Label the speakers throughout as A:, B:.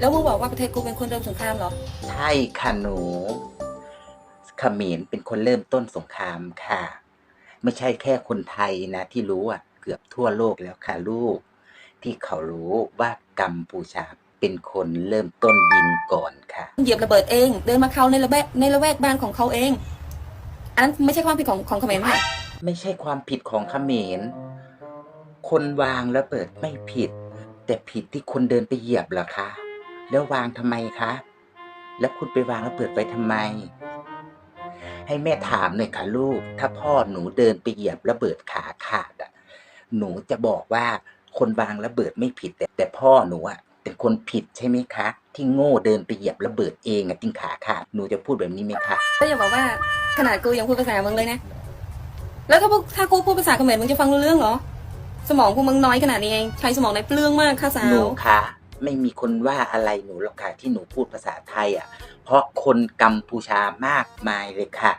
A: แล้วมึงบอกว่าประเทศกูเป็นคนเริ่มสงครามเหรอ
B: ใช่ค่ะหนูเขมรเป็นคนเริ่มต้นสงครามค่ะ ไม่ใช่แค่คนไทยนะที่รู้อะ เกือบทั่วโลกแล้วค่ะลูก ที่เขารู้ว่ากัมพูชาเป็นคนเริ่มต้นยิงก่อนค่ะ
A: เหยียบระเบิดเอง เดินมาเข้าในระแวกในละแวกบ้านของเขาเอง อันนั้นไม่ใช่ความผิดของของเขมรค่ะ
B: ไม่ใช่ความผิดของเขมร คนวางระเบิดไม่ผิด แต่ผิดที่คนเดินไปเหยียบเหรอคะ แล้ววางทำไมคะ แล้วคุณไปวางระเบิดไว้ทำไม ให้แม่ถามหน่อยค่ะลูก ถ้าพ่อหนูเดินไปเหยียบระเบิดขาขาดอะ หนูจะบอกว่าคนวางระเบิดไม่ผิดแต่แต่พ่อหนูอะเป็นคนผิดใช่ไหมคะ ที่โง่เดินไปเหยียบระเบิดเองอะจึงขาขาดหนูจะพูดแบบนี้ไหมคะ
A: ก็อย่าบอกว่าขนาดกูยังพูดภาษามึงเลยนะ แล้วถ้าพวกถ้ากูพูดภาษาเขมรมึงจะฟังรู้เรื่องเหรอ สมองพวกมึงน้อยขนาดนี้เอง ใช้สมองในเปลืองมากค่ะสา
B: หนู
A: ว
B: คะ ไม่มีคนว่าอะไรหนูหรอกค่ะที่หนูพูดภาษาไทยอะ เพราะคนกัมพูชามากมายเลยค่ะ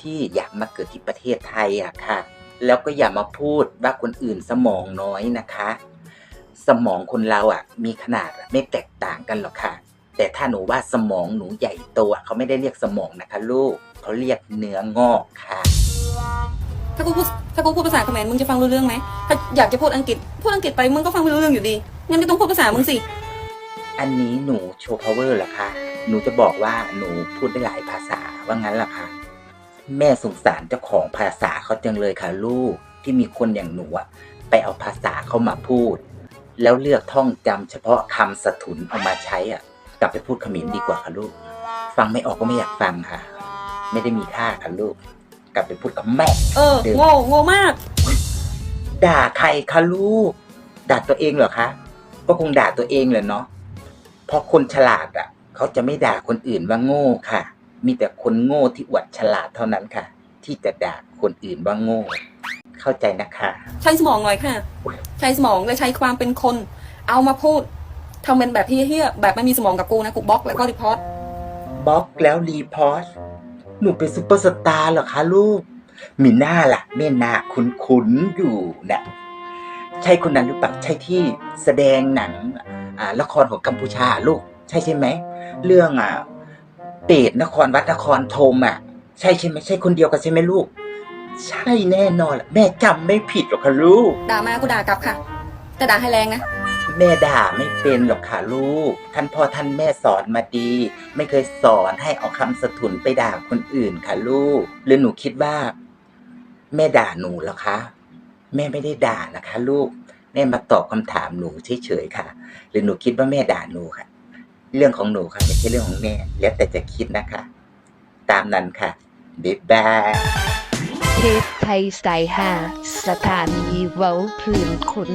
B: ที่อยากมาเกิดที่ประเทศไทยอะค่ะ แล้วก็อย่ามาพูดว่าคนอื่นสมองน้อยนะคะ สมองคนเราอะ มีขนาดไม่แตกต่างกันหรอกค่ะ แต่ถ้าหนูว่าสมองหนูใหญ่โตอะเขาไม่ได้เรียกสมองนะคะลูกเขาเรียกเนื้องอกค่ะ
A: ถ้ากูพูดถ้ากูพูดภาษาเขมรมึงจะฟังรู้เรื่องไหมถ้าอยากจะพูดอังกฤษพูดอังกฤษไปมึงก็ฟังไม่รู้เรื่องอยู่ดีงั้นก็ต้องพูดภาษามึงสิ
B: อันนี้หนูโชว์ power เหรอคะ หนูจะบอกว่าหนูพูดได้หลายภาษาว่างั้นเหรอคะ แม่สงสารเจ้าของภาษาเขาจังเลยค่ะ ลูกที่มีคนอย่างหนูอะไปเอาภาษาเขามาพูด แล้วเลือกท่องจำเฉพาะคำสถุนเอามาใช้อะ กลับไปพูดเขมรดีกว่าค่ะลูก ฟังไม่ออกก็ไม่อยากฟังค่ะ ไม่ได้มีค่าค่ะลูก กลับไปพูดกับแม่
A: เออโง่โง่มาก
B: ด่าใครคะลูก ด่าตัวเองเหรอคะ ก็คงด่าตัวเองแหละเนาะ เพราะคนฉลาดอะ เขาจะไม่ด่าคนอื่นว่าโง่ค่ะ มีแต่คนโง่ที่อวดฉลาดเท่านั้นค่ะ ที่จะด่าคนอื่นว่าโง่ เข้าใจนะคะ
A: ใช้สมองหน่อยค่ะ ใช้สมองและใช้ความเป็นคน เอามาพูดทำเป็นแบบเฮี้ยๆแบบไม่มีสมองกับกูนะกูบล็อกแล้วก็รีพอร์ต
B: บล็อกแล้วรีพอร์ตหนูเป็นซุปเปอร์สตาร์เหรอคะลูก มีหน้าล่ะแม่หน้าคุ้นๆอยู่นะใช่คนนั้นหรือเปล่าใช่ที่แสดงหนัง อ่าละครของกัมพูชาลูก ใช่ใช่ไหมเรื่องอะเปรตนครวัดนครธมอะ ใช่ใช่ไหมใช่คนเดียวกันใช่ไหมลูก ใช่แน่นอนล่ะแม่จำไม่ผิดหรอกค่ะลูก
A: ด่ามากูด่ากลับค่ะ แต่ด่าให้แรงนะ
B: แม่ด่าไม่เป็นหรอกค่ะลูก ท่านพ่อท่านแม่สอนมาดี ไม่เคยสอนให้เอาคำสถุนไปด่าคนอื่นค่ะลูก หรือหนูคิดว่า แม่ด่าหนูเหรอคะ แม่ไม่ได้ด่านะคะ ลูก แม่มาตอบคำถามหนูเฉยๆค่ะ หรือหนูคิดว่าแม่ด่าหนูค่ะ เรื่องของหนูค่ะไม่ใช่เรื่องของแม่ แล้วแต่จะคิดนะคะ ตามนั้นค่ะบ๊ายบาย
C: เทปไทยสไตล์ห้าสถานีเว้าพื้นคุณ